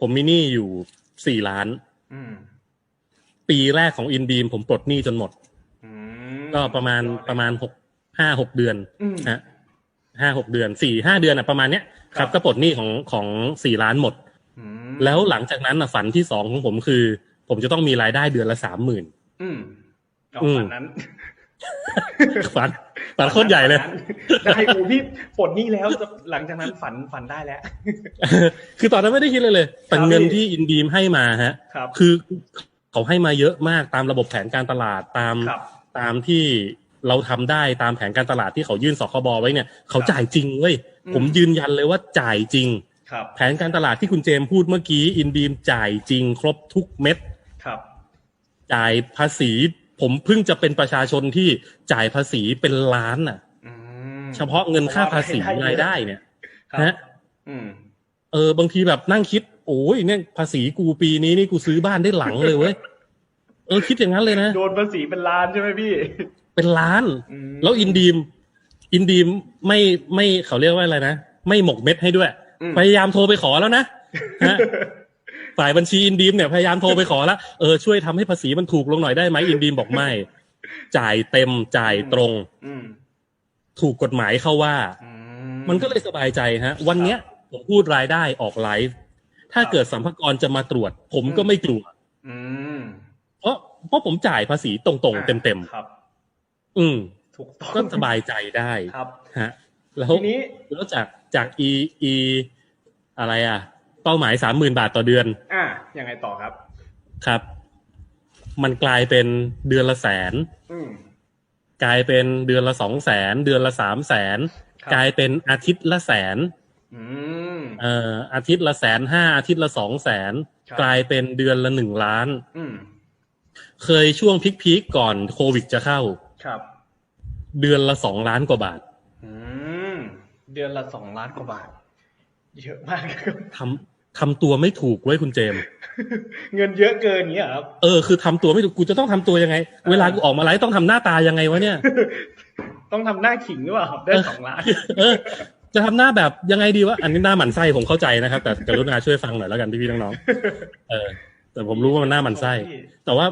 ผมมีหนี้อยู่สี่ล้าน อืม ปีแรกของอินดีมผมปลดหนี้จนหมด อืมก็ประมาณประมาณหกห้าหกเดือนอืม ฮะห้าหกเดือนสี่ห้าเดือนอะประมาณเนี้ยคครัรับ บก็ปลดหนี้ของของสี่ล้านหมด อืมแล้วหลังจากนั้นอะฝันที่สองของผมคือ ผมจะต้องมีรายได้เดือนละสามหมื่น อืมเอาอืมฝันนั้น ฝันฝันโคตรใหญ่เลยได้กูพี่ปลดหนี้แล้วจะหลังจากนั้นฝันฝันได้แล้ว คือตอนนั้นไม่ได้คิดเลยเลยแต่ครับเงินพี่ที่อินดีมให้มาฮะครับคือเขาให้มาเยอะมากตามระบบแผนการตลาดตามครับตามที่เราทำได้ตามแผนการตลาดที่เขายื่นสคบไว้เนี่ย เขาจ่ายจริงเว้ยอืมผมยืนยันเลยว่าจ่ายจริงครับแผนการตลาดที่คุณเจมส์พูดเมื่อกี้อินดีมจ่ายจริง ครบทุกเม็ดครับจ่ายภาษี ผมเพิ่งจะเป็นประชาชนที่จ่ายภาษีเป็นล้านน่ะอืมเฉพาะเงินค่าภาษีเพราะว่ารายได้เนี่ยครับฮะอืมเออบางทีแบบนั่งคิด โอ้ยเนี่ยภาษีกูปีนี้นี่กูซื้อบ้านได้หลังเลยเว้ยเออคิดอย่างนั้นเลยนะโดนภาษีเป็นล้านใช่ไหมพี่ เป็นล้านอืมแล้วอินดีม อินดีมไม่ไม่เขาเรียกว่าอะไรนะไม่หมกเม็ดให้ด้วยอืมพยายามโทรไปขอแล้วนะฮะ ฝ่ายบัญชีอินดีมเนี่ยพยายามโทรไปขอแล้วเออช่วยทำให้ภาษีมันถูกลงหน่อยได้ไหมอินดีมบอกไม่ จ่ายเต็มจ่ายตรงอืมถูกกฎหมายเข้าว่าอืมันก็เลยสบายใจฮะ วันเนี้ยผมพูดรายได้ออกไลฟ์ถ้าเกิดสัมภากรจะมาตรวจ ผมก็ไม่กลัวอืมเพราะเพราะผมจ่ายภาษีตรงๆเต็มครับๆอืมถูกต้องก็สบายใจได้ครับฮะ แล้วทีนี้แล้วจากจาก e e อะไรอะ เป้าหมายสามหมื่นบาทต่อเดือน อะยังไงต่อครับ ครับ มันกลายเป็นเดือนละแสน อืม กลายเป็นเดือนละสองแสน เดือนละสามแสน ครับ กลายเป็นอาทิตย์ละแสน อืม เอ่ออาทิตย์ละแสนห้าอาทิตย์ละสองแสน ครับ กลายเป็นเดือนละหนึ่งล้าน อืม เคยช่วงพีคๆก่อนโควิดจะเข้า ครับ เดือนละสองล้านกว่าบาทอืม เดือนละสองล้านกว่าบาท เยอะมากครับ ทำ ทำตัวไม่ถูกเว้ยคุณเจมส์เงินเยอะเกินเงี้ยเหรอครับเออคือทำตัวไม่ถูกกูจะต้องทำตัวยังไง เวลากูออกมาไลฟ์ต้องทำหน้าตายังไงวะเนี่ย ต้องทำหน้าขิงหรือเปล่าครับได้สองล้านเออจะทำหน้าแบบยังไงดีวะอันนี้หน้าหมันไส้ผมเข้าใจนะครับ แต่กรุณาช่วยฟังหน่อยแล้วกันพี่ๆน้องๆเออแต่ผมรู้ว่ามันหน้าหมันไส้แต่ว่า